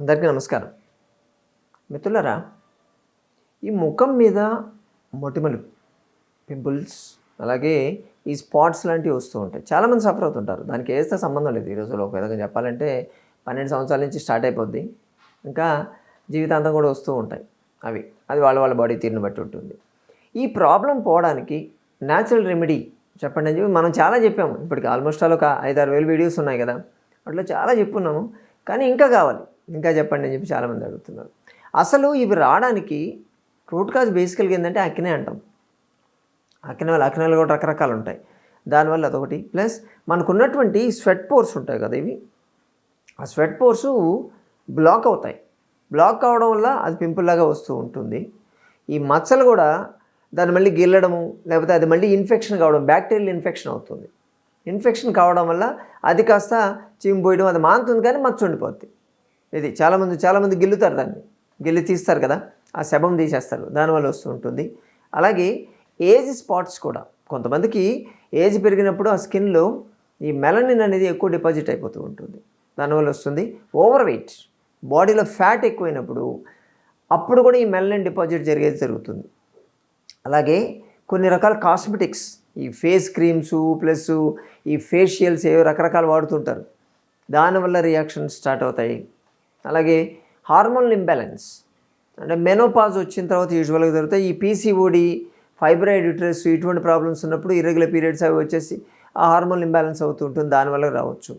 అందరికీ నమస్కారం. మిత్రులరా ఈ ముఖం మీద మొటిమలు పింపుల్స్ అలాగే ఈ స్పాట్స్ లాంటివి వస్తూ ఉంటాయి. చాలామంది సఫర్ అవుతుంటారు. దానికి వేస్తే సంబంధం లేదు ఈ రోజుల్లో. ఒక విధంగా చెప్పాలంటే పన్నెండు సంవత్సరాల నుంచి స్టార్ట్ అయిపోద్ది. ఇంకా జీవితాంతం కూడా వస్తూ ఉంటాయి అవి. అది వాళ్ళ వాళ్ళ బాడీ తీరుని బట్టి ఉంటుంది. ఈ ప్రాబ్లం పోవడానికి న్యాచురల్ రెమెడీ చెప్పండి అని చెప్పి మనం చాలా చెప్పాము. ఇప్పటికి ఆల్మోస్ట్ ఆల్ ఒక ఐదారు వేలు వీడియోస్ ఉన్నాయి కదా. అట్లా చాలా చెప్పున్నాము. కానీ ఇంకా కావాలి. ఇంకా చెప్పండి అని చెప్పి చాలామంది అడుగుతున్నారు. అసలు ఇవి రావడానికి రూట్ కాజ్ బేసికల్గా ఏంటంటే అక్కినే అంటాం. అక్కిన వల్ల అక్కినలు కూడా రకరకాలు ఉంటాయి. దానివల్ల అదొకటి. ప్లస్ మనకున్నటువంటి స్వెట్ పోర్స్ ఉంటాయి కదా ఇవి. ఆ స్వెట్ పోర్స్ బ్లాక్ అవుతాయి. బ్లాక్ అవడం వల్ల అది పింపుల్లాగా వస్తూ ఉంటుంది. ఈ మచ్చలు కూడా దాన్ని మళ్ళీ గిల్లడము లేకపోతే అది మళ్ళీ ఇన్ఫెక్షన్ కావడం బ్యాక్టీరియల్ ఇన్ఫెక్షన్ అవుతుంది. ఇన్ఫెక్షన్ కావడం వల్ల అది కాస్త చీమిపోయడం అది మానుతుంది కానీ మచ్చ ఉండిపోద్ది. ఇది చాలామంది చాలామంది గిల్లుతారు దాన్ని. గిల్లి తీస్తారు కదా ఆ శబం తీసేస్తారు దానివల్ల వస్తూ ఉంటుంది. అలాగే ఏజ్ స్పాట్స్ కూడా కొంతమందికి ఏజ్ పెరిగినప్పుడు ఆ స్కిన్లో ఈ మెలనిన్ అనేది ఎక్కువ డిపాజిట్ అయిపోతూ ఉంటుంది. దానివల్ల వస్తుంది ఓవర్ వెయిట్ బాడీలో ఫ్యాట్ ఎక్కువైనప్పుడు అప్పుడు కూడా ఈ మెలనిన్ డిపాజిట్ జరిగేది జరుగుతుంది. అలాగే కొన్ని రకాల కాస్మెటిక్స్ ఈ ఫేస్ క్రీమ్స్ ప్లస్ ఈ ఫేషియల్స్ ఏవో రకరకాలు వాడుతుంటారు. దానివల్ల రియాక్షన్స్ స్టార్ట్ అవుతాయి. అలాగే హార్మోన్ ఇంబ్యాలెన్స్. అంటే మెనోపాజ్ వచ్చిన తర్వాత యూజువల్గా జరుగుతాయి. ఈ పీసీఓడి ఫైబ్రాయిడ్ యూట్రస్ ఇటువంటి ప్రాబ్లమ్స్ ఉన్నప్పుడు ఇర్రెగ్యులర్ పీరియడ్స్ అవి వచ్చేసి ఆ హార్మోన్ ఇంబ్యాలెన్స్ అవుతూ ఉంటుంది. దానివల్ల రావచ్చు.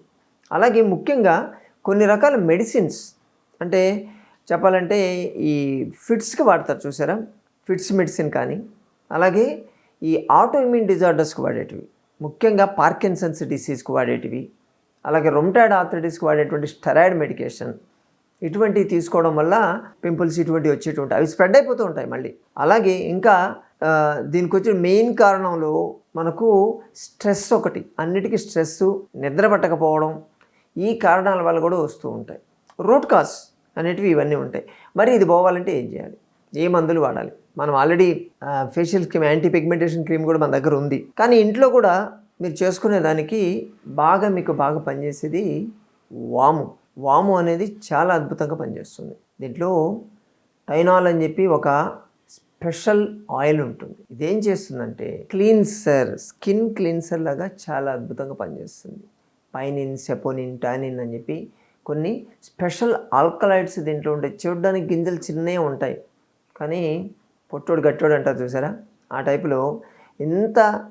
అలాగే ముఖ్యంగా కొన్ని రకాల మెడిసిన్స్. అంటే చెప్పాలంటే ఈ ఫిట్స్కి వాడతారు చూసారా? ఫిట్స్ మెడిసిన్ కానీ అలాగే ఈ ఆటోఇమ్యూన్ డిజార్డర్స్కి వాడేటివి. ముఖ్యంగా పార్కిన్సన్స్ డిసీజ్కి వాడేటివి. అలాగే రొమ్టాయిడ్ ఆర్థరైటిస్కి వాడేటువంటి స్టెరాయిడ్ మెడికేషన్. ఇటువంటివి తీసుకోవడం వల్ల పింపుల్స్ ఇటువంటివి వచ్చేటువంటి అవి స్ప్రెడ్ అయిపోతూ ఉంటాయి మళ్ళీ. అలాగే ఇంకా దీనికి వచ్చిన మెయిన్ కారణంలో మనకు స్ట్రెస్ ఒకటి. అన్నిటికీ స్ట్రెస్ నిద్ర పట్టకపోవడం ఈ కారణాల వల్ల కూడా వస్తూ ఉంటాయి. రూట్ కాజ్ అనేటివి ఇవన్నీ ఉంటాయి. మరి ఇది పోవాలంటే ఏం చేయాలి? ఏ మందులు వాడాలి? మనం already facial cream anti pigmentation cream కూడా మన దగ్గర ఉంది. కానీ ఇంట్లో కూడా మీరు చేసుకునే దానికి బాగా మీకు బాగా పనిచేసేది వాము. వాము అనేది చాలా అద్భుతంగా పనిచేస్తుంది. దీంట్లో టైనాల్ అని చెప్పి ఒక స్పెషల్ ఆయిల్ ఉంటుంది. ఇదేం చేస్తుందంటే క్లీన్సర్ స్కిన్ క్లీన్సర్ లాగా చాలా అద్భుతంగా పనిచేస్తుంది. పైనిన్ సెపోనిన్ టానిన్ అని చెప్పి కొన్ని స్పెషల్ ఆల్కలైడ్స్ దీంట్లో ఉంటాయి. చూడడానికి గింజలు చిన్నవి ఉంటాయి. కానీ పొట్టోడు గట్టోడు అంటారు చూసారా? ఆ టైపులో ఇంత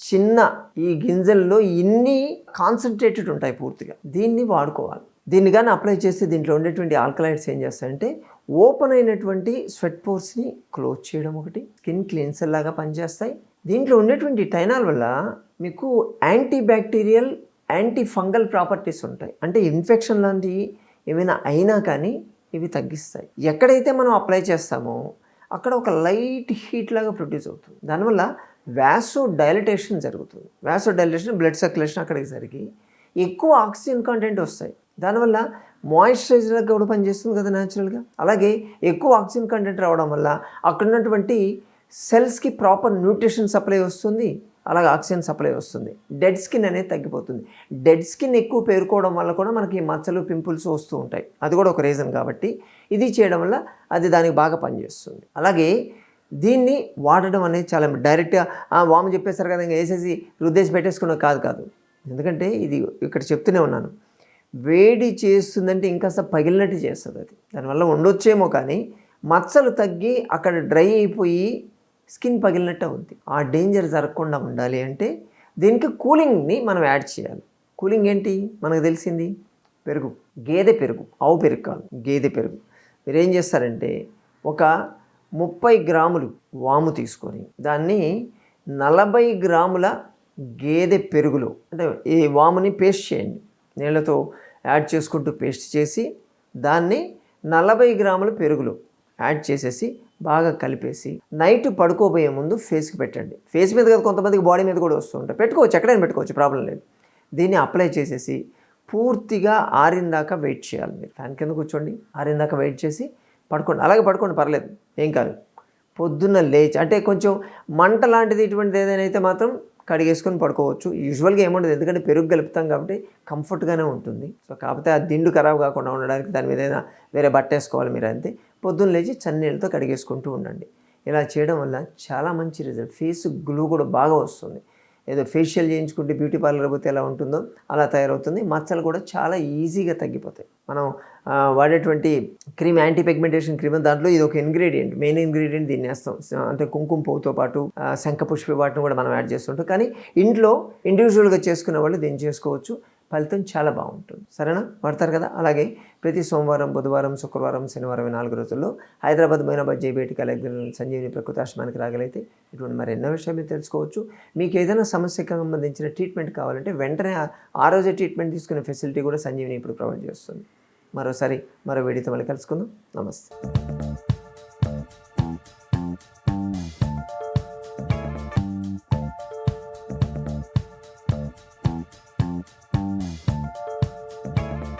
చిన్న ఈ గింజల్లో ఇన్ని కాన్సన్ట్రేటెడ్ ఉంటాయి పూర్తిగా. దీన్ని వాడుకోవాలి. దీన్ని కానీ అప్లై చేస్తే దీంట్లో ఉండేటువంటి ఆల్కలైడ్స్ ఏం చేస్తాయంటే ఓపెన్ అయినటువంటి స్వెట్ పోర్స్ని క్లోజ్ చేయడం ఒకటి స్కిన్ క్లీన్సర్ లాగా పనిచేస్తాయి. దీంట్లో ఉండేటువంటి టైనాల్ వల్ల మీకు anti bacterial anti fungal properties ఉంటాయి. అంటే ఇన్ఫెక్షన్ లాంటివి ఏమైనా అయినా కానీ ఇవి తగ్గిస్తాయి. ఎక్కడైతే మనం అప్లై చేస్తామో అక్కడ ఒక లైట్ హీట్ లాగా ప్రొడ్యూస్ అవుతుంది. దానివల్ల వ్యాసో డైలటేషన్ జరుగుతుంది. వ్యాసో డైలటేషన్ బ్లడ్ సర్క్యులేషన్ అక్కడికి జరిగి ఎక్కువ ఆక్సిజన్ కంటెంట్ వస్తాయి. దానివల్ల మాయిశ్చరైజర్గా కూడా పనిచేస్తుంది కదా న్యాచురల్గా అలాగే ఎక్కువ ఆక్సిజన్ కంటెంట్ రావడం వల్ల అక్కడ ఉన్నటువంటి సెల్స్కి ప్రాపర్ న్యూట్రిషన్ సప్లై వస్తుంది అలాగే ఆక్సిజన్ సప్లై వస్తుంది. డెడ్ స్కిన్ అనేది తగ్గిపోతుంది. డెడ్ స్కిన్ ఎక్కువ పేరుకోవడం వల్ల కూడా మనకి మచ్చలు పింపుల్స్ వస్తూ ఉంటాయి. అది కూడా ఒక రీజన్ కాబట్టి ఇది చేయడం వల్ల అది దానికి బాగా పనిచేస్తుంది. అలాగే దీన్ని వాడడం అనేది చాలా డైరెక్ట్గా "ఆ, వాము చెప్పేశారు కదా ఇంకా వేసేసి రుద్దేసి పెట్టేసుకున్న కాదు కాదు. ఎందుకంటే ఇది ఇక్కడ చెప్తూనే ఉన్నాను. వేడి చేస్తుందంటే ఇంకాస్త పగిలినట్టు చేస్తుంది అది. దానివల్ల ఉండొచ్చేమో కానీ మచ్చలు తగ్గి అక్కడ డ్రై అయిపోయి స్కిన్ పగిలినట్టు అవుద్ది. ఆ డేంజర్ జరగకుండా ఉండాలి అంటే దీనికి కూలింగ్ని మనం యాడ్ చేయాలి. కూలింగ్ ఏంటి? మనకు తెలిసింది పెరుగు. గేదె పెరుగు. ఆవు పెరుగు కాదు గేదె పెరుగు. మీరు ఏం చేస్తారంటే ఒక ముప్పై గ్రాములు వాము తీసుకొని దాన్ని నలభై గ్రాముల గేదె పెరుగులో అంటే ఈ వాముని పేస్ట్ చేయండి. నీళ్ళతో యాడ్ చేసుకుంటూ పేస్ట్ చేసి దాన్ని నలభై గ్రాముల పెరుగులు యాడ్ చేసేసి బాగా కలిపేసి నైట్ పడుకోబోయే ముందు ఫేస్కి పెట్టండి. ఫేస్ మీద కదా కొంతమందికి బాడీ మీద కూడా వస్తూ ఉంటాయి. పెట్టుకోవచ్చు ఎక్కడైనా పెట్టుకోవచ్చు ప్రాబ్లం లేదు. దీన్ని అప్లై చేసేసి పూర్తిగా ఆరిందాకా వెయిట్ చేయాలి మీరు. ఫ్యాన్ కింద కూర్చోండి ఆరిందాక వెయిట్ చేసి పడుకోండి. అలాగే పడుకోండి పర్లేదు ఏం కాదు. పొద్దున్న లేచి అంటే కొంచెం మంట లాంటిది ఇటువంటిది ఏదైనా అయితే మాత్రం కడిగేసుకొని పడుకోవచ్చు. యూజువల్గా ఏముండదు. ఎందుకంటే పెరుగు కలుపుతాం కాబట్టి కంఫర్ట్గానే ఉంటుంది. సో కాకపోతే ఆ దిండు ఖరాబ్ కాకుండా ఉండడానికి దాని మీద ఏదైనా వేరే బట్ట వేసుకోవాలి మీరు అంతే. పొద్దున్న లేచి చన్నీళ్ళతో కడిగేసుకుంటూ ఉండండి. ఇలా చేయడం వల్ల చాలా మంచి రిజల్ట్ ఫేస్ గ్లో కూడా బాగా వస్తుంది. ఏదో ఫేషియల్ చేయించుకుంటే బ్యూటీ పార్లర్ పోతే ఎలా ఉంటుందో అలా తయారవుతుంది. మచ్చలు కూడా చాలా ఈజీగా తగ్గిపోతాయి. మనం వాడేటువంటి క్రీమ్ యాంటీ పిగ్మెంటేషన్ క్రీమ్ దాంట్లో ఇది ఒక ఇంగ్రీడియంట్ మెయిన్ ఇంగ్రీడియంట్ దీన్ని వేస్తాం. అంటే కుంకుమ పువ్వుతో పాటు ఆ, శంఖ వాటిని కూడా మనం యాడ్ చేస్తుంటాం. కానీ ఇంట్లో ఇండివిజువల్గా చేసుకునే వాళ్ళు దీన్ని చేసుకోవచ్చు. ఫలితం చాలా బాగుంటుంది. సరేనా? వాడతారు కదా? అలాగే ప్రతి సోమవారం బుధవారం శుక్రవారం శనివారం నాలుగు రోజుల్లో హైదరాబాద్ మైనాబాద్ జేబేటి కలెక్టర్ సంజీవిని ప్రకృతాశ్రమానికి రాగలిగితే ఇటువంటి మరి ఎన్నో విషయాలు మీరు తెలుసుకోవచ్చు. మీకు ఏదైనా సమస్యకు సంబంధించిన ట్రీట్మెంట్ కావాలంటే వెంటనే ఆ- రోజే ట్రీట్మెంట్ తీసుకునే ఫెసిలిటీ కూడా సంజీవిని ఇప్పుడు ప్రొవైడ్ చేస్తుంది. మరోసారి మరో వేడితో మళ్ళీ కలుసుకుందాం. నమస్తే.